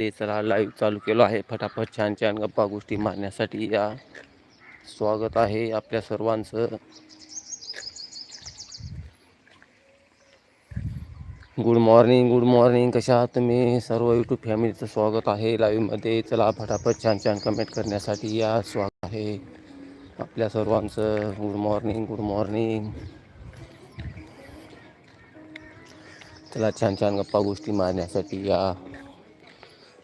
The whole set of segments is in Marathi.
ते चला लाईव्ह चालू केलो आहे. फटाफट छान छान गप्पा गोष्टी मारण्यासाठी या. स्वागत आहे आपल्या सर्वांचं. गुड मॉर्निंग गुड मॉर्निंग कशा आहात तुम्ही? सर्व यूट्यूब फॅमिलीचं स्वागत आहे लाईव्हमध्ये चला फटाफट छान छान कमेंट करण्यासाठी या. स्वागत आहे आपल्या सर्वांचं. गुड मॉर्निंग गुड मॉर्निंग चला छान छान गप्पा गोष्टी मारण्यासाठी या.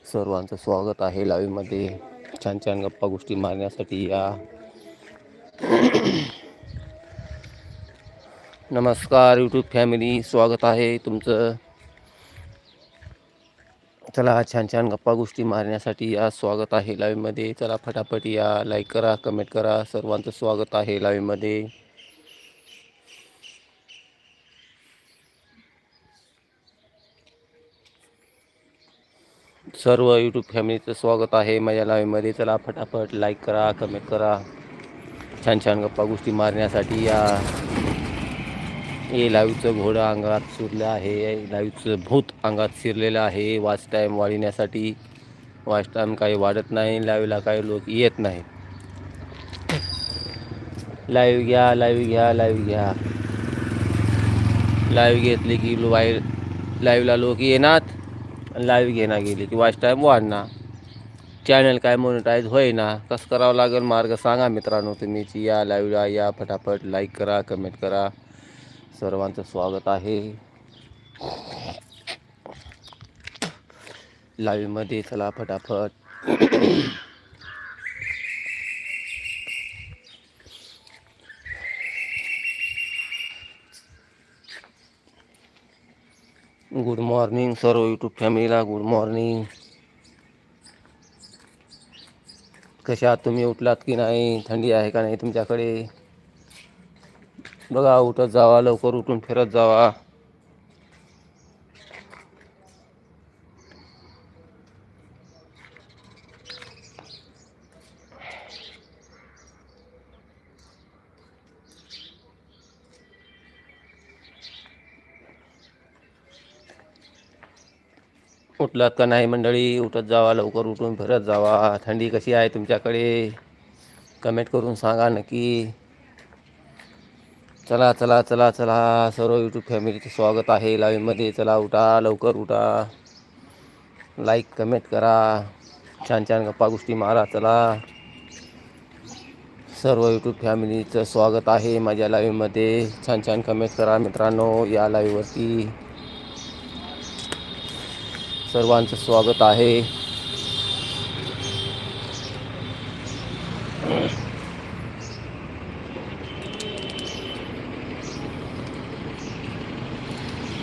सर्वांचं स्वागत आहे लाईव्हमध्ये. छान छान गप्पा गोष्टी मारण्यासाठी या. नमस्कार यूट्यूब फॅमिली स्वागत आहे तुमचं. चला छान छान गप्पा गोष्टी मारण्यासाठी या. स्वागत आहे लाईव्हमध्ये. चला फटाफट या. लाईक करा कमेंट करा. सर्वांचं स्वागत आहे लाईव्हमध्ये. सर्व यूट्यूब फॅमिलीचं स्वागत आहे माझ्या लाईव्हमध्ये चला फटाफट लाईक करा कमेंट करा. छान छान गप्पा गोष्टी मारण्यासाठी या. हे लाईव्हचं घोडं अंगात शिरलं आहे. लाईव्हचं भूत अंगात शिरलेलं आहे. वाच टाईम वाढण्यासाठी वाच टाईम काही वाढत नाही. लाईव्हला काही लोक येत नाही. लाईव्ह घ्या लाईव्ह घ्या लाईव्ह घ्या. लाईव्ह घेतले की वाईट लाईव्हला लोक येणार. लाईव्ह घेणं गेली की वॉच टाईम वाढणार चॅनल काय मोनिटाईज होईना कसं करावं लागेल मार्ग सांगा मित्रांनो तुम्हीच या लाईव्हला या फटाफट लाईक करा कमेंट करा. सर्वांचं स्वागत आहे. लाईव्हमध्ये चला फटाफट. गुड मॉर्निंग सर्व यूट्यूब फॅमिलीला गुड मॉर्निंग कशा आहात तुम्ही? उठलात की नाही? थंडी आहे का नाही तुमच्याकडे? बघा उठत जावा लवकर उठून फिरत जावा. उठलात का नाही मंडळी? उठत जावा लवकर उठून फिरत जावा. थंडी कशी आहे तुमच्याकडे? कमेंट करून सांगा नक्की. चला चला चला चला. सर्व यूट्यूब फॅमिलीचं स्वागत आहे लाईव्हमध्ये चला उठा लवकर उठा. लाईक कमेंट करा. छान छान गप्पा गोष्टी मारा चला. सर्व यूट्यूब फॅमिलीचं स्वागत आहे माझ्या लाईव्हमध्ये छान छान कमेंट करा मित्रांनो या लाईव्हवरती सर्वांचं स्वागत आहे.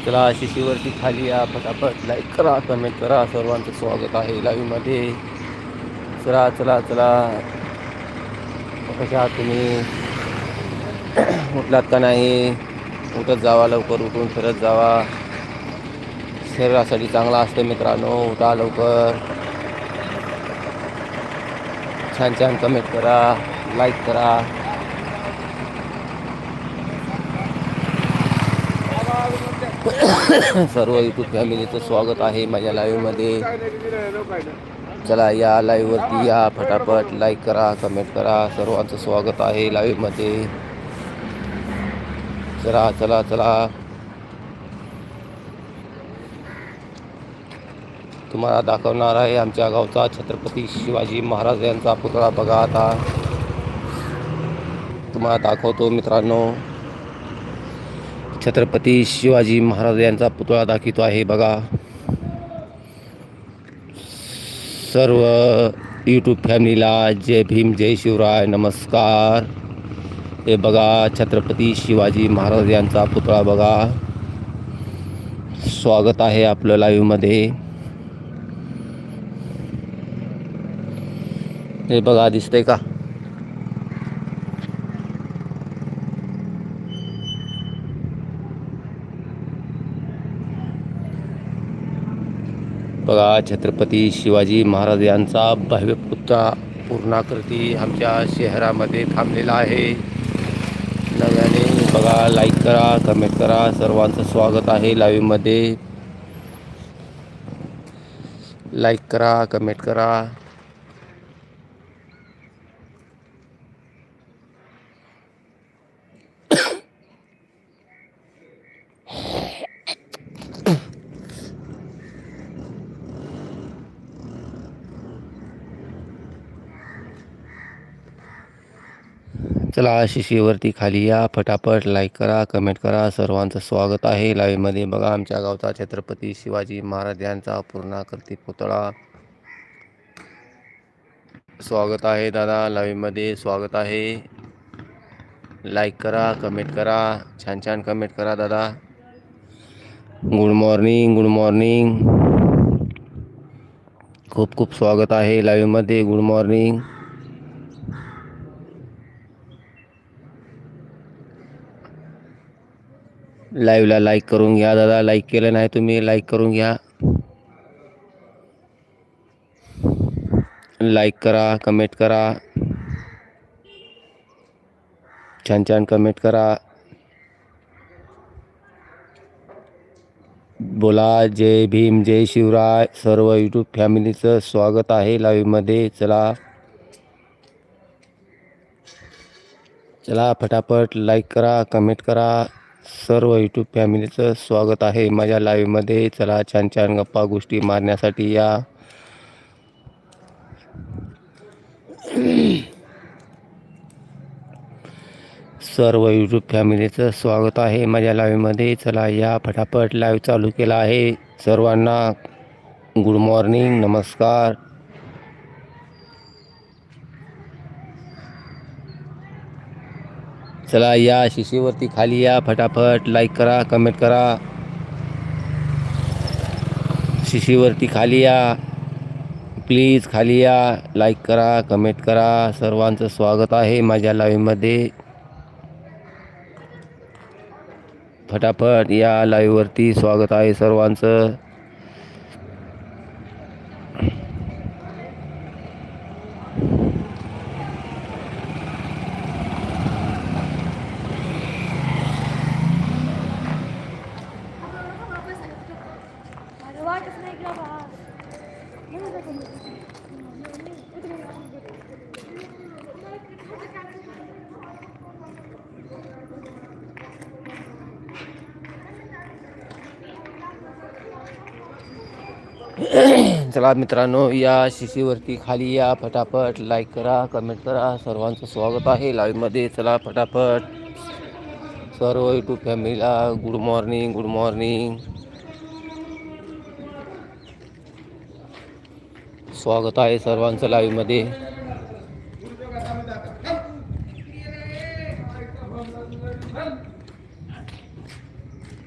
चला शिशीवरती खाली या फटाफट लाईक करा कमेंट करा सर्वांचं स्वागत आहे लाईव्हमध्ये चला चला चला. कशा तुम्ही? उठलात का नाही? उठत जावा लवकर उठून फिरत जावा. शरीरासाठी चांगला असते मित्रांनो. उठा लवकर. छान छान कमेंट करा. लाईक करा. सर्व यूट्यूब फॅमिलीचं स्वागत आहे माझ्या लाईव्हमध्ये चला या लाईव्हवरती या. फटाफट लाईक करा कमेंट करा. सर्वांचं स्वागत आहे लाईव्हमध्ये चला चला चला. तुम्हाला दाखवणार आहे आमच्या गावचा छत्रपती शिवाजी महाराज यांचा पुतळा. बघा आता. तुम्हाला दाखवतो मित्रांनो. छत्रपती शिवाजी महाराज यांचा पुतळा दाखवतो आहे. बघा. सर्व यूट्यूब फॅमिलीला जय भीम जय शिवराय. नमस्कार. हे बघा छत्रपती शिवाजी महाराज यांचा पुतळा बघा. स्वागत आहे आपलं लाईव्हमध्ये हे बघा दिसतंय का बघा छत्रपती शिवाजी महाराज यांचा भव्य पुतळा पूर्णाकृती आमच्या शहरामध्ये थांबलेला आहे. नव्याने बघा लाईक करा कमेंट करा. सर्वांचं स्वागत आहे लाईव्हमध्ये लाईक करा कमेंट करा. चला शिशीवरती खाली या. फटाफट लाईक करा कमेंट करा. सर्वांचं स्वागत आहे. लाईव्हमध्ये बघा आमच्या गावचा छत्रपती शिवाजी महाराज यांचा पूर्णाकृती पुतळा. स्वागत आहे दादा. लाईव्हमध्ये स्वागत आहे. लाईक करा कमेंट करा. छान छान कमेंट करा दादा. गुड मॉर्निंग गुड मॉर्निंग खूप खूप स्वागत आहे. लाईव्हमध्ये गुड मॉर्निंग लाईव्हला लाईक करून घ्या दादा. लाईक केलं नाही तुम्ही लाईक करून घ्या. लाईक करा कमेंट करा. छान छान कमेंट करा. बोला जय भीम जय शिवराय. सर्व यूट्यूब फॅमिलीचं स्वागत आहे लाईव्हमध्ये. चला. चला फटाफट लाईक करा कमेंट करा. सर्व यूट्यूब फॅमिलीचं स्वागत आहे. माझ्या लाईव्हमध्ये चला छान छान गप्पा गोष्टी मारण्यासाठी या. सर्व यूट्यूब फॅमिलीचं स्वागत आहे. माझ्या लाईव्हमध्ये चला या. फटाफट लाईव्ह चालू केला आहे. सर्वांना गुड मॉर्निंग नमस्कार. चला या शिशीवरती खाली या फटाफट लाईक करा कमेंट करा. शिशीवरती खाली या. प्लीज खाली या लाईक करा कमेंट करा. सर्वांचं स्वागत आहे माझ्या लाईव्हमध्ये फटाफट या लाईव्हवरती स्वागत आहे सर्वांचं अरे वाटच नाही का बा म्हणून काय चला मित्रांनो या शिशीवरती खाली या फटाफट लाईक करा कमेंट करा. सर्वांचं स्वागत आहे लाईव्हमध्ये चला फटाफट. सर्व यूट्यूब फॅमिलीला गुड मॉर्निंग गुड मॉर्निंग स्वागत आहे सर्वांचं लाईव्हमध्ये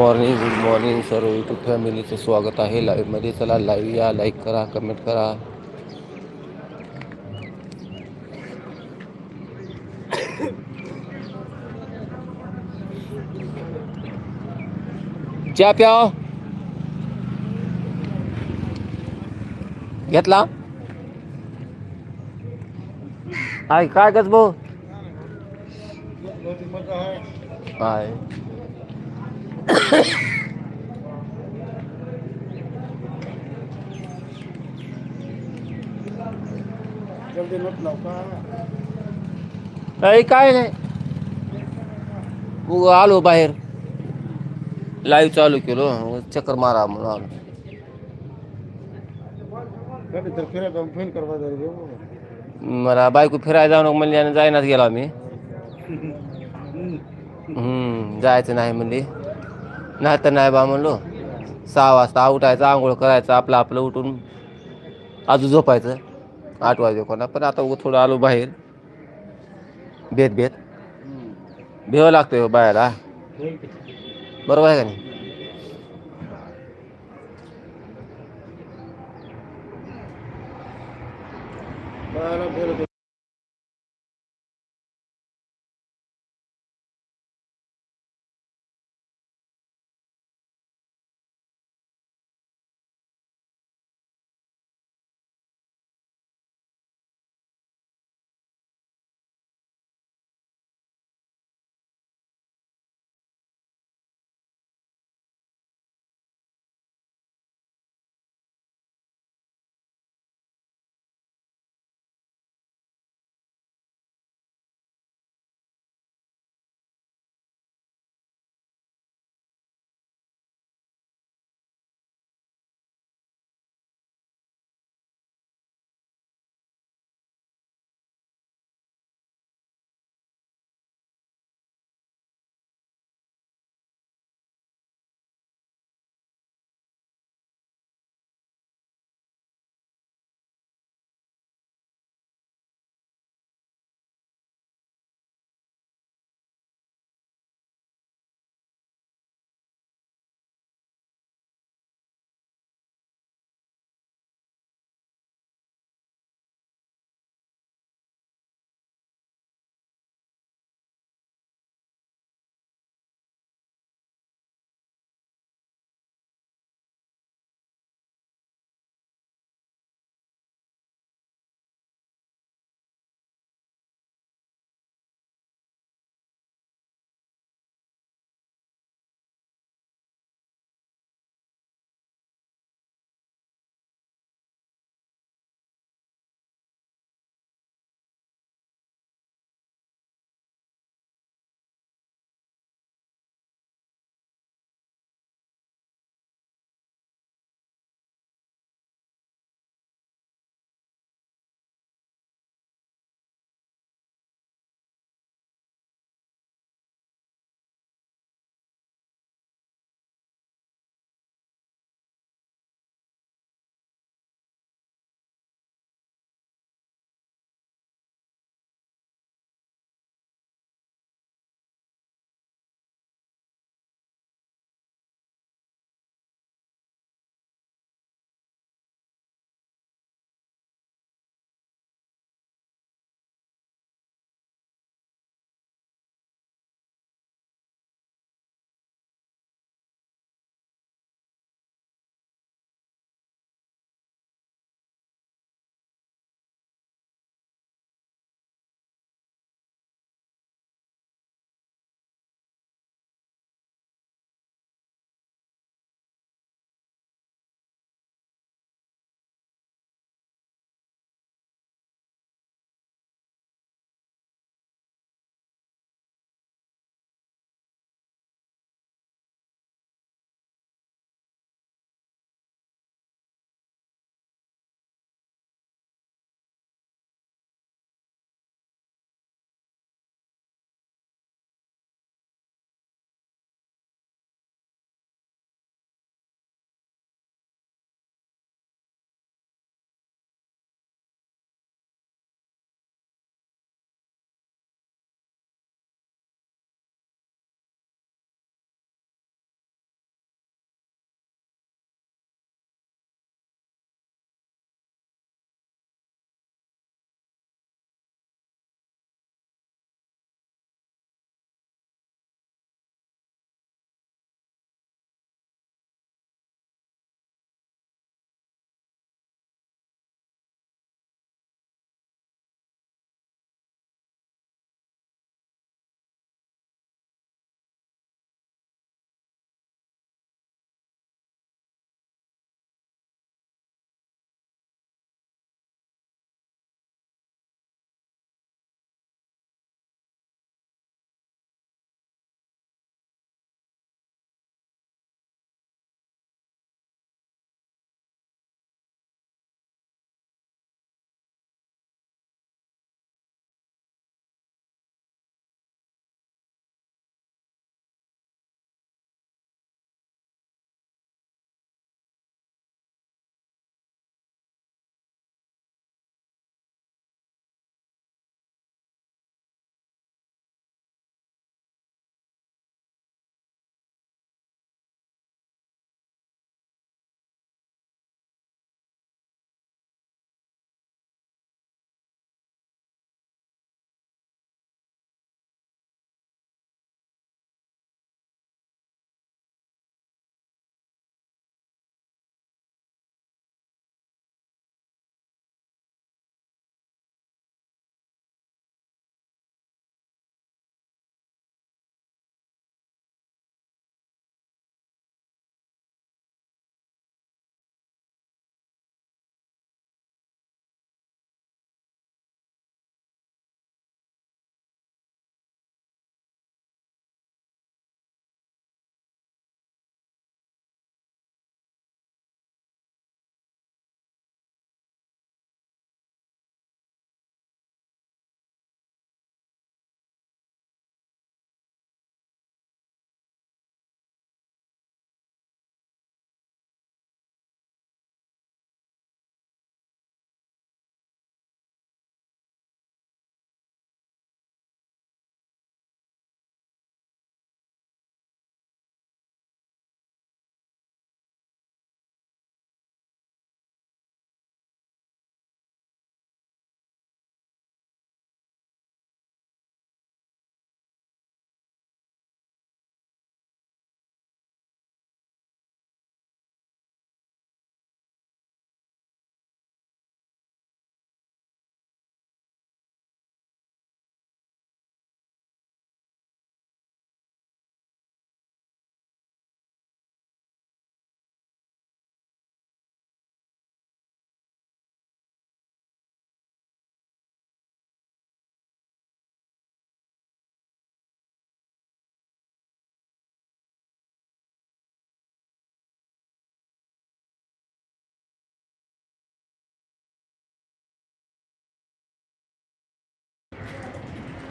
मॉर्निंग गुड मॉर्निंग सर्व यूट्यूब फॅमिलीचं स्वागत आहे. लाईव्हमध्ये चला लाईव्ह या लाईक करा कमेंट करा. चहा प्याव घेतला? काय गच भाऊ काय नाही उग आलो बाहेर. लाईव्ह चालू केलो चक्कर मारा म्हणून आलो. कधी तर फिरायला फ़ोन करवा मला बायको फिरायला जाऊ नको म्हणल्याने जायनाच गेलो हम्म, जायचं नाही म्हणले. नाही तर नाही बा म्हणलो. सहा वाजता उठायचं आंघोळ करायचं आपलं आपलं उठून आजू झोपायचं. आठ वाजे कोणा पण आता थोडं आलो बाहेर. भेद भेद भेव लागतो हो बायाला. बरोबर आहे का नाही? बरोबर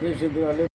Je dois aller